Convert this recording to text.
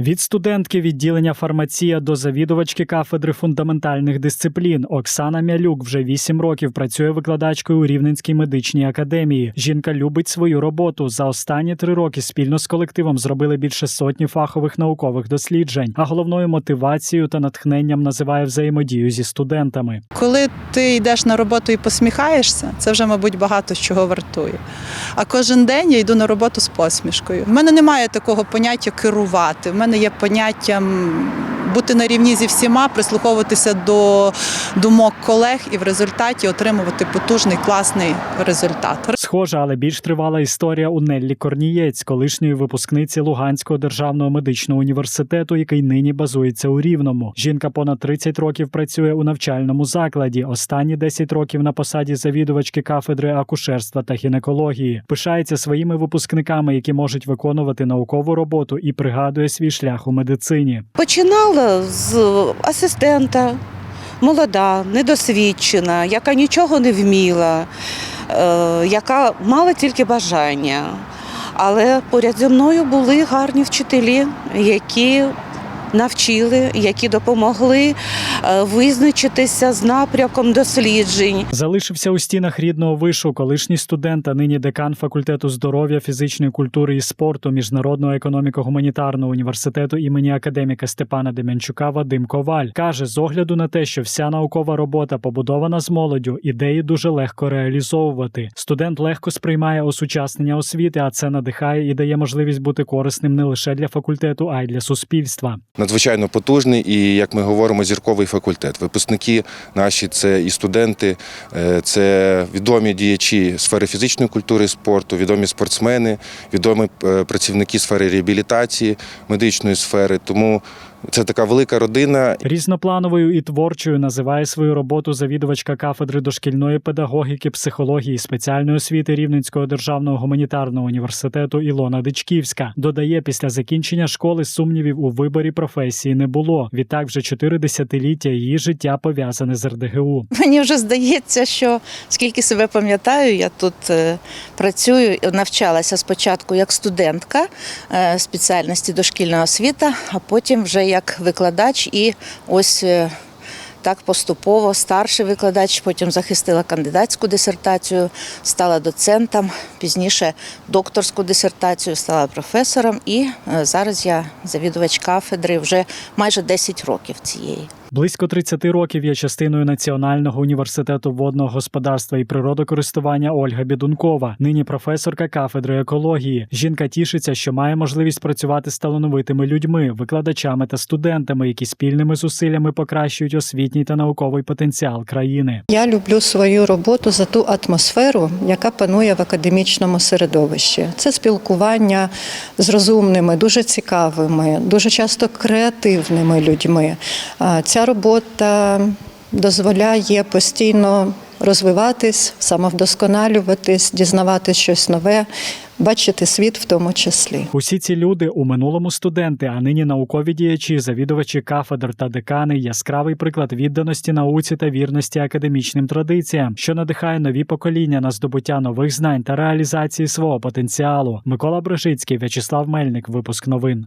Від студентки відділення фармація до завідувачки кафедри фундаментальних дисциплін Оксана Мялюк вже вісім років працює викладачкою у Рівненській медичній академії. Жінка любить свою роботу. За останні три роки спільно з колективом зробили більше сотні фахових наукових досліджень. А головною мотивацією та натхненням називає взаємодію зі студентами. Коли ти йдеш на роботу і посміхаєшся, це вже, мабуть, багато з чого вартує. А кожен день я йду на роботу з посмішкою. В мене немає такого поняття керувати. Мене є поняття м, бути на рівні зі всіма, прислуховуватися до думок колег і в результаті отримувати потужний класний результат. Схожа, але більш тривала історія у Неллі Корнієць, колишньої випускниці Луганського державного медичного університету, який нині базується у Рівному. Жінка понад 30 років працює у навчальному закладі. Останні 10 років на посаді завідувачки кафедри акушерства та гінекології. Пишається своїми випускниками, які можуть виконувати наукову роботу, і пригадує свій шлях у медицині. Починала з асистента, молода, недосвідчена, яка нічого не вміла, е, яка мала тільки бажання. Але поряд зі мною були гарні вчителі, які навчили, які допомогли е, визначитися з напрямком досліджень. Залишився у стінах рідного вишу колишній студент, а нині декан факультету здоров'я, фізичної культури і спорту Міжнародного економіко-гуманітарного університету імені академіка Степана Дем'янчука Вадим Коваль каже: з огляду на те, що вся наукова робота побудована з молоддю, ідеї дуже легко реалізовувати. Студент легко сприймає осучаснення освіти, а це надихає і дає можливість бути корисним не лише для факультету, а й для суспільства. Надзвичайно потужний і, як ми говоримо, зірковий факультет. Випускники наші це і студенти, е, це відомі діячі сфери фізичної культури і спорту, відомі спортсмени, відомі е, працівники сфери реабілітації, медичної сфери. Тому це така велика родина. Різноплановою і творчою називає свою роботу завідувачка кафедри дошкільної педагогіки, психології спеціальної освіти Рівненського державного гуманітарного університету Ілона Дичківська. Додає, після закінчення школи сумнівів у виборі професії не було. Відтак, вже чотири десятиліття її життя пов'язане з РДГУ. Мені вже здається, що скільки себе пам'ятаю, я тут е, працюю навчалася спочатку як студентка е, спеціальності дошкільна освіта, а потім вже як викладач і ось. е, Так поступово старший викладач, потім захистила кандидатську дисертацію, стала доцентом, пізніше докторську дисертацію, стала професором, і е, зараз я завідувач кафедри вже майже 10 років цієї. Близько 30 років є частиною Національного університету водного господарства і природокористування Ольга Бідункова. Нині професорка кафедри екології. Жінка тішиться, що має можливість працювати з талановитими людьми, викладачами та студентами, які спільними зусиллями покращують освітній та науковий потенціал країни. Я люблю свою роботу за ту атмосферу, яка панує в академічному середовищі. Це спілкування з розумними, дуже цікавими, дуже часто креативними людьми. А Робота дозволяє постійно розвиватись, самовдосконалюватись, дізнавати щось нове, бачити світ в тому числі. Усі ці люди у минулому студенти, а нині наукові діячі, завідувачі кафедр та декани яскравий приклад відданості науці та вірності академічним традиціям, що надихає нові покоління на здобуття нових знань та реалізації свого потенціалу. Микола Брижицький, В'ячеслав Мельник, випуск новин.